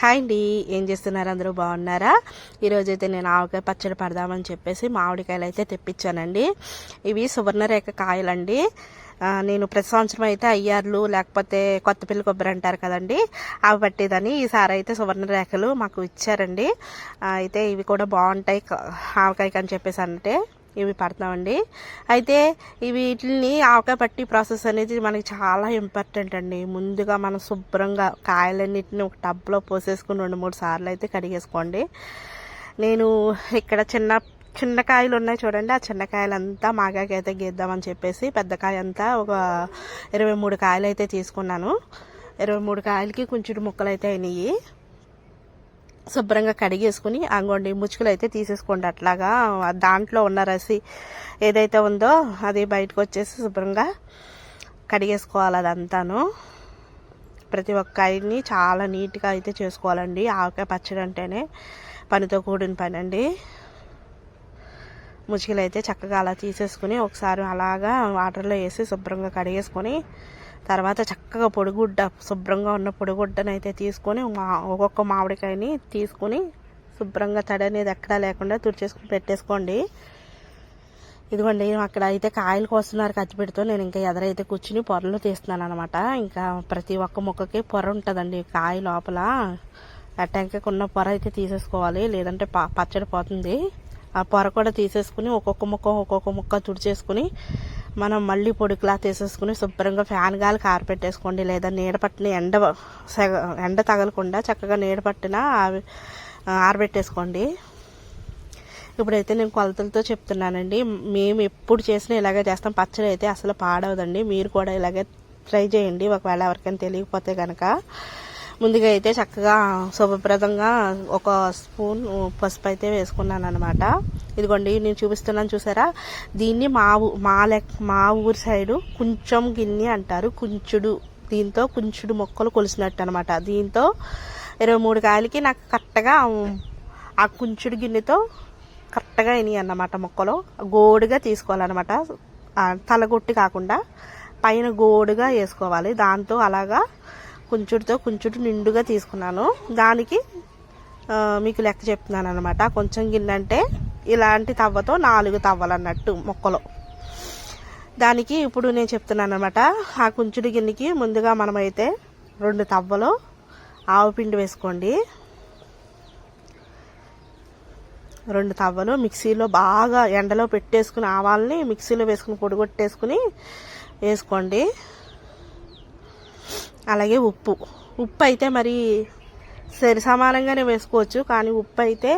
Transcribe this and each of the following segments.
Hi అండి. ఏం చేస్తున్నారు? అందరూ బాగున్నారా? ఈరోజు అయితే నేను ఆవకాయ పచ్చడి పడదామని చెప్పేసి మామిడికాయలు అయితే తెప్పించానండి. ఇవి సువర్ణరేఖ కాయలండి. నేను ప్రతి సంవత్సరం అయితే అయ్యార్లు లేకపోతే కొత్తపిల్లి కొబ్బరి అంటారు కదండి అవి పట్టేదని ఈసారి అయితే సువర్ణరేఖలు మాకు ఇచ్చారండి. అయితే ఇవి కూడా బాగుంటాయి ఆవకాయకి అని చెప్పేసి అంటే. ఇవి పడతామండి? అయితే ఇవి వీటిని ఆవకాయ పట్టి ప్రాసెస్ అనేది మనకి చాలా ఇంపార్టెంట్ అండి. ముందుగా మనం శుభ్రంగా కాయలన్నిటిని ఒక టబ్లో పోసేసుకుని రెండు మూడు సార్లు అయితే కడిగేసుకోండి. నేను ఇక్కడ చిన్న చిన్న కాయలు ఉన్నాయి చూడండి. ఆ చిన్న కాయలంతా మాగాకి అయితే గీద్దామని చెప్పేసి పెద్ద కాయ అంతా ఒక ఇరవై మూడు కాయలు అయితే తీసుకున్నాను. ఇరవై మూడు కాయలకి కొంచెం ముక్కలు అయితే అయినాయి. శుభ్రంగా కడిగేసుకుని అంగోండి ముచ్చుకులు అయితే తీసేసుకోండి అట్లాగా. దాంట్లో ఉన్న రసి ఏదైతే ఉందో అది బయటకు వచ్చేసి శుభ్రంగా కడిగేసుకోవాలి అదంతాను. ప్రతి ఒక్క కాయని చాలా నీట్గా అయితే చేసుకోవాలండి. ఆవకాయ పచ్చడి అంటేనే పనితో కూడిన పని అండి ముచ్చుకలు అయితే చక్కగా అలా తీసేసుకుని ఒకసారి అలాగా వాటర్లో వేసి శుభ్రంగా కడిగేసుకొని తర్వాత చక్కగా పొడిగుడ్డ శుభ్రంగా ఉన్న పొడిగుడ్డను అయితే తీసుకొని మా ఒక్కొక్క మామిడికాయని తీసుకొని శుభ్రంగా తడి అనేది ఎక్కడా లేకుండా తుడిచేసుకుని పెట్టేసుకోండి. ఇదిగోండి అక్కడ అయితే కాయలు కోస్తున్నారు కత్తిపెడుతూ నేను ఇంకా ఎదరైతే కూర్చుని పొరలు తీస్తున్నాను అనమాట ఇంకా ప్రతి ఒక్క మొక్కకి పొర ఉంటుందండి కాయ లోపల. అట్టంకకి ఉన్న పొర అయితే తీసేసుకోవాలి లేదంటే ప- పచ్చడి పోతుంది. ఆ పొర కూడా తీసేసుకుని ఒక్కొక్క ముక్క ఒక్కొక్క ముక్క తుడిచేసుకుని మనం మళ్ళీ పొడి క్లాత్ వేసేసుకుని శుభ్రంగా ఫ్యాన్ గాలి కారపెట్టేసుకోండి లేదా నీడ పట్టిన ఎండ సగ ఎండ తగలకుండా చక్కగా నీడ పట్టిన ఆరబెట్టేసుకోండి. ఇప్పుడైతే నేను కొలతలతో చెప్తున్నానండి. మేము ఎప్పుడు చేసినా ఇలాగే చేస్తాం. పచ్చడి అయితే అసలు పాడవదండి. మీరు కూడా ఇలాగే ట్రై చేయండి. ఒకవేళ ఎవరికైనా తెలియకపోతే కనుక ముందుగా అయితే చక్కగా శుభప్రదంగా ఒక స్పూన్ పసుపు అయితే వేసుకున్నాను అనమాట ఇదిగోండి నేను చూపిస్తున్నాను చూసారా? దీన్ని మా ఊ మా లెక్క మా ఊరి సైడు కొంచెం గిన్నె అంటారు. కుంచుడు దీంతో కుంచుడు మొక్కలు కొలిసినట్టు అనమాట దీంతో ఇరవై మూడు కాయలకి నాకు కరెక్ట్గా ఆ కుంచుడు గిన్నెతో కరెక్ట్గా అయినాయి అన్నమాట మొక్కలు. గోడుగా తీసుకోవాలన్నమాట. తలగొట్టి కాకుండా పైన గోడుగా వేసుకోవాలి. దాంతో అలాగా కుంచుడితో కుంచుడు నిండుగా తీసుకున్నాను. దానికి మీకు లెక్క చెప్తున్నాను అనమాట కొంచెం గిన్నె అంటే ఇలాంటి తవ్వతో నాలుగు తవ్వలు అన్నట్టు మొక్కలు. దానికి ఇప్పుడు నేను చెప్తున్నాను అనమాట ఆ కుంచుడు గిన్నెకి ముందుగా మనమైతే రెండు తవ్వలు ఆవు పిండి వేసుకోండి. రెండు తవ్వలు మిక్సీలో బాగా ఎండలో పెట్టేసుకుని ఆవాలని మిక్సీలో వేసుకుని పొడిగొట్టేసుకుని వేసుకోండి. అలాగే ఉప్పు. ఉప్పు అయితే మరి సరి సమానంగానే వేసుకోవచ్చు కానీ ఉప్పు అయితే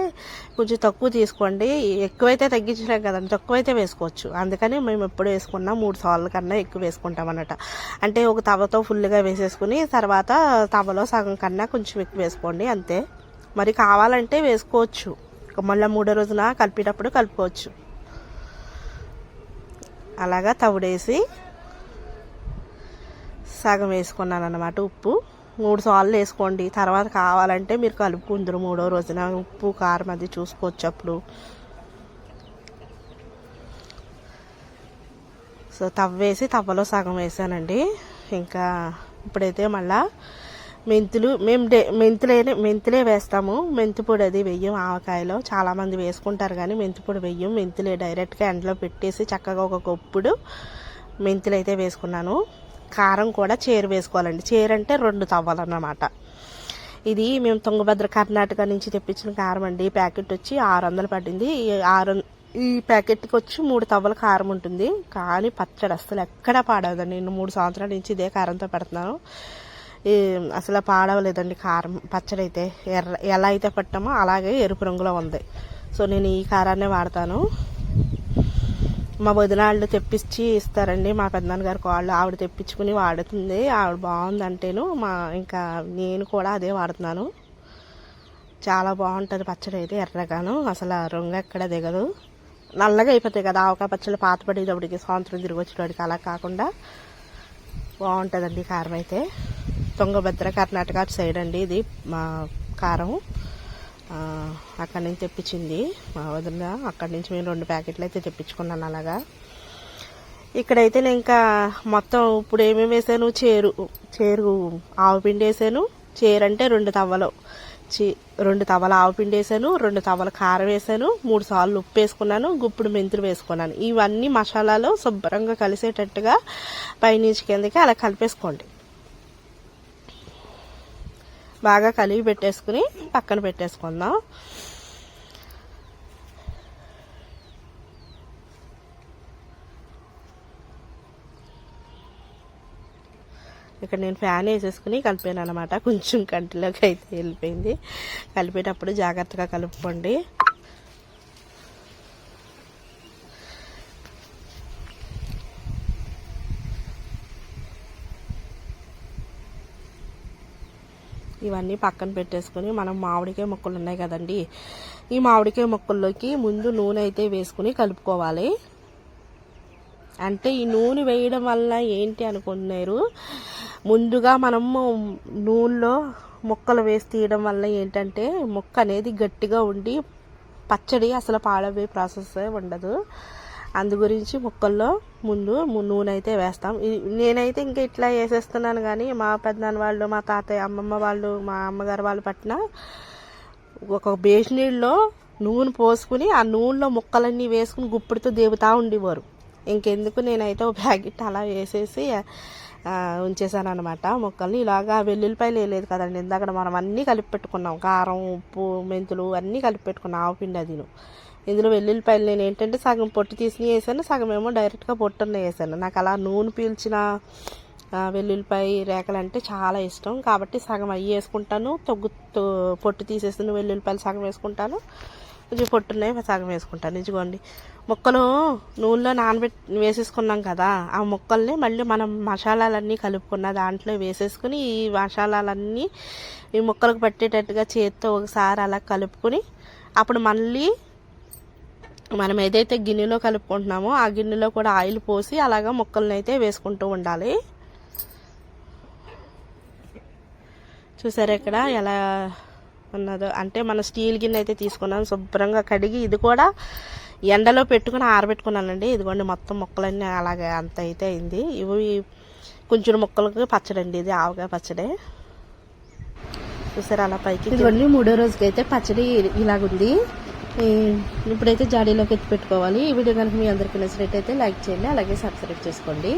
కొంచెం తక్కువ తీసుకోండి. ఎక్కువైతే తగ్గించలేం కదండి తక్కువైతే వేసుకోవచ్చు. అందుకని మేము ఎప్పుడు వేసుకున్నా మూడు సార్లు కన్నా ఎక్కువ వేసుకుంటాం అన్నమాట. అంటే ఒక తవతో ఫుల్గా వేసేసుకుని తర్వాత తవలో సగం కన్నా కొంచెం ఎక్కువ వేసుకోండి అంతే. మరి కావాలంటే వేసుకోవచ్చు. మళ్ళీ మూడో రోజున కలిపేటప్పుడు కలుపుకోవచ్చు. అలాగా తవుడేసి సగం వేసుకున్నాను అన్నమాట ఉప్పు. మూడు సార్లు వేసుకోండి. తర్వాత కావాలంటే మీరు కలుపుకుందరు మూడో రోజున. ఉప్పు కారం అది చూసుకోవచ్చు అప్పుడు. సో తవ్వేసి తవ్వలో సగం వేసానండి. ఇంకా ఇప్పుడైతే మళ్ళా మెంతులు మేము డే మెంతులే మెంతులే వేస్తాము. మెంతి పొడి అది వెయ్యం ఆవకాయలో. చాలామంది వేసుకుంటారు కానీ మెంతి పొడి వెయ్యం. మెంతులే డైరెక్ట్గా ఎండలో పెట్టేసి చక్కగా ఒక కొప్పుడు మెంతులు అయితే వేసుకున్నాను. కారం కూడా చేరు వేసుకోవాలండి. చేరు అంటే రెండు తవ్వలు అన్నమాట ఇది మేము తుంగభద్ర కర్ణాటక నుంచి తెప్పించిన కారం అండి. ఈ ప్యాకెట్ వచ్చి ఆరు వందలు పడింది ఈ ఆరు ఈ ప్యాకెట్కి వచ్చి మూడు తవ్వల కారం ఉంటుంది. కానీ పచ్చడి అసలు ఎక్కడా పాడవదండి. నేను మూడు సంవత్సరాల నుంచి ఇదే కారంతో పెడుతున్నాను. అసలు పాడవలేదండి కారం పచ్చడి అయితే. ఎర్ర ఎలా అయితే పట్టామో అలాగే ఎరుపు రంగులో ఉంది. సో నేను ఈ కారాన్నే వాడతాను. మా వదిన వాళ్ళు తెప్పించి ఇస్తారండి. మా పెద్దనాన్న గారికి కాళ్ళు ఆవిడ తెప్పించుకుని వాడుతుంది. ఆవిడ బాగుందంటేను మా ఇంకా నేను కూడా అదే వాడుతున్నాను. చాలా బాగుంటుంది పచ్చడి అయితే ఎర్రగాను. అసలు రంగు ఎక్కడ దిగదు. నల్లగా అయిపోతాయి కదా ఆవకాయ పచ్చళ్ళు పాత పడేటప్పటికి సంవత్సరం తిరిగి వచ్చేటప్పటికి అలా కాకుండా బాగుంటుందండి కారం అయితే. తుంగభద్ర కర్ణాటక సైడ్ అండి ఇది మా కారం అక్కడి నుంచి తెప్పించింది. మా వదిన అక్కడి నుంచి మేము రెండు ప్యాకెట్లు అయితే తెప్పించుకున్నాను అలాగా. ఇక్కడైతే నేను ఇంకా మొత్తం ఇప్పుడు ఏమేమి వేసాను? చేరు చేరు ఆవు పిండి వేసాను. చేరు అంటే రెండు తవ్వలు. చి రెండు తవల ఆవు పిండి వేసాను రెండు తవ్వల కారం వేసాను మూడు సార్లు ఉప్పు వేసుకున్నాను గుప్పుడు మెంతులు వేసుకున్నాను. ఇవన్నీ మసాలాలు శుభ్రంగా కలిసేటట్టుగా పైనుంచి కిందకి అలా కలిపేసుకోండి. బాగా కలిపి పెట్టేసుకుని పక్కన పెట్టేసుకుందాం. ఇక్కడ నేను ఫ్యాన్ వేసేసుకుని కలిపాను అనమాట కొంచెం కంటిలోకి అయితే వెళ్ళిపోయింది. కలిపేటప్పుడు జాగ్రత్తగా కలుపుకోండి. ఇవన్నీ పక్కన పెట్టేసుకుని మనం మామిడికాయ ముక్కలు ఉన్నాయి కదండి. ఈ మామిడికాయ ముక్కల్లోకి ముందు నూనె అయితే వేసుకుని కలుపుకోవాలి. అంటే ఈ నూనె వేయడం వల్ల ఏంటి అనుకున్నారు ముందుగా మనము నూనెలో ముక్కలు వేసి తీయడం వల్ల ఏంటంటే ముక్క అనేది గట్టిగా ఉండి పచ్చడి అసలు పాడవే ప్రాసెస్ ఉండదు. అందు గురించి ముక్కల్లో ముందు నూనె అయితే వేస్తాం. నేనైతే ఇంకా ఇట్లా వేసేస్తున్నాను కానీ మా పెద్దనాన్న వాళ్ళు మా తాతయ్య అమ్మమ్మ వాళ్ళు మా అమ్మగారు వాళ్ళు పట్టిన ఒక బేసినీళ్ళలో నూనె పోసుకుని ఆ నూనెలో ముక్కలన్నీ వేసుకుని గుప్పిడితో దేవుతా ఉండేవారు. ఇంకెందుకు నేనైతే ఒక ప్యాకెట్ అలా వేసేసి ఆ, ఉంచేసాను అనమాట ముక్కల్ని ఇలాగా వెల్లుల్లిపాయలు వేయలేదు కదండి. ఇందాక మనం అన్నీ కలిపి పెట్టుకున్నాం. కారం ఉప్పు మెంతులు అన్నీ కలిపి పెట్టుకున్నాం. ఆవు పిండి అదిను. ఇందులో వెల్లుల్లిపాయలు నేను ఏంటంటే సగం పొట్టు తీసి వేసాను సగం ఏమో డైరెక్ట్గా పొట్టున్న వేసాను. నాకు అలా నూనె పీల్చిన వెల్లుల్లిపాయ రేఖలు అంటే చాలా ఇష్టం. కాబట్టి సగం అవి వేసుకుంటాను. తొగ్గు పొట్టు తీసేసిన వెల్లుల్లిపాయలు సగం వేసుకుంటాను. కొంచెం పొట్టున్నాయి సగం వేసుకుంటాను. ఇదిగోండి. ముక్కలు నూనెలో నానబెట్టి వేసేసుకున్నాం కదా ఆ ముక్కల్ని మళ్ళీ మనం మసాలాలన్నీ కలుపుకున్న దాంట్లో వేసేసుకుని ఈ మసాలాలన్నీ ఈ ముక్కలకు పట్టేటట్టుగా చేత్తో ఒకసారి అలా కలుపుకొని అప్పుడు మళ్ళీ మనం ఏదైతే గిన్నెలో కలుపుకుంటున్నామో ఆ గిన్నెలో కూడా ఆయిల్ పోసి అలాగా ముక్కల్ని అయితే వేసుకుంటూ ఉండాలి. చూసారా ఇక్కడ ఎలా ఉన్నదో? అంటే మన స్టీల్ గిన్నె అయితే తీసుకున్నాను శుభ్రంగా కడిగి ఇది కూడా ఎండలో పెట్టుకుని ఆరబెట్టుకున్నానండి. ఇదిగోండి మొత్తం ముక్కలన్నీ అలాగే అంత అయితే అయింది. ఇవి కొంచెం ముక్కలకి పచ్చడి అండి ఇది ఆవగా పచ్చడి. చూసారు అలా పైకి ఇదిగోండి మూడో రోజుకి అయితే పచ్చడి ఇలాగుంది. ఇప్పుడైతే జాడీలోకి ఎత్తి పెట్టుకోవాలి. ఈ వీడియో కనుక మీ అందరికీ నచ్చినట్టయితే లైక్ చేయండి అలాగే సబ్స్క్రైబ్ చేసుకోండి.